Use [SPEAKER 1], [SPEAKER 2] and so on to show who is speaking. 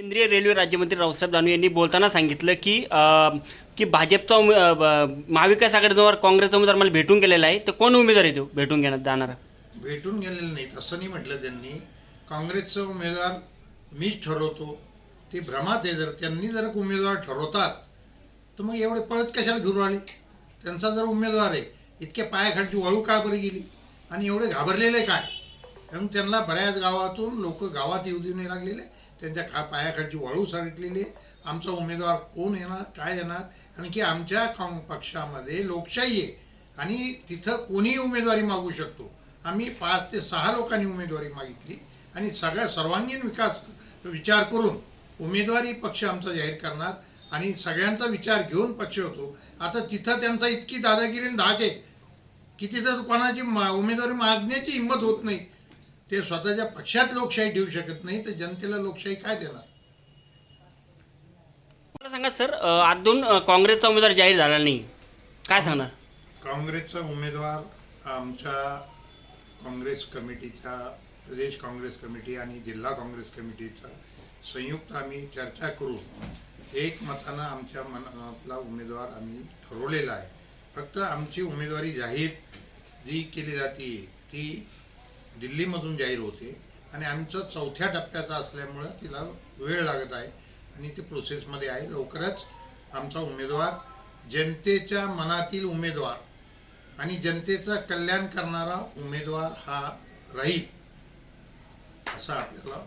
[SPEAKER 1] केंद्रीय रेल्वे राज्यमंत्री रावसाहेब दानवे यांनी बोलताना सांगितलं की अ, की भाजपचा उमे- अ, ब- महाविकास आघाडीवर काँग्रेसचा उमेदवार मला भेटून गेलेला आहे तर कोण उमेदवार येतो भेटून घेण्यात जाणारा?
[SPEAKER 2] भेटून गेलेले नाहीत असं नाही म्हटलं त्यांनी. काँग्रेसचा उमेदवार मीच ठरवतो ते भ्रमात आहे जर त्यांनी जर उमेदवार ठरवतात तर मग एवढे पळत कशाला फिरू आले? त्यांचा जर उमेदवार आहे इतक्या पायाखालची वळू का बरं गेली? आणि एवढे घाबरलेले काय? कारण त्यांना बऱ्याच गावातून लोक गावात येऊ देऊ नाही लागलेले. त्यांच्या खा पायाखालची वाळू सरकलेली आहे आमचा उमेदवार कोण येणार काय येणार? कारण की आमच्या काँ पक्षामध्ये लोकशाही आहे. आणि तिथं कोणीही उमेदवारी मागू शकतो. आम्ही पाच ते सहा लोकांनी उमेदवारी मागितली. आणि सगळ्या सर्वांगीण विकास विचार करून उमेदवारी पक्ष आमचा जाहीर करणार आणि सगळ्यांचा विचार घेऊन पक्ष होतो. आता तिथं त्यांचा इतकी दादागिरी धाक आहे की तिथं कोणाची उमेदवारी मागण्याची हिंमत होत नाही. ते स्वतःच्या पक्षात लोकशाही ठेवू शकत नाही तर जनतेला लोकशाही काय देणार?
[SPEAKER 1] मला सांगा सर अजून काँग्रेसचा उमेदवार जाहीर झाला नाही. काय सांगणार?
[SPEAKER 2] काँग्रेसचा उमेदवार आमच्या काँग्रेस कमिटीच्या प्रदेश काँग्रेस कमिटी आणि जिल्हा काँग्रेस कमिटीचा संयुक्त आम्ही चर्चा करून एक मतानं आमच्या मनातला उमेदवार आम्ही ठरवलेला आहे. फक्त आमची उमेदवारी जाहीर जी केली जाते ती दिल्लीमधून जाहीर होते. आणि आमचं चौथ्या टप्प्याचा असल्यामुळं तिला वेळ लागत आहे. आणि ती प्रोसेसमध्ये आहे. लवकरच आमचा उमेदवार जनतेच्या मनातील उमेदवार आणि जनतेचं कल्याण करणारा उमेदवार हा राहील असं आपल्याला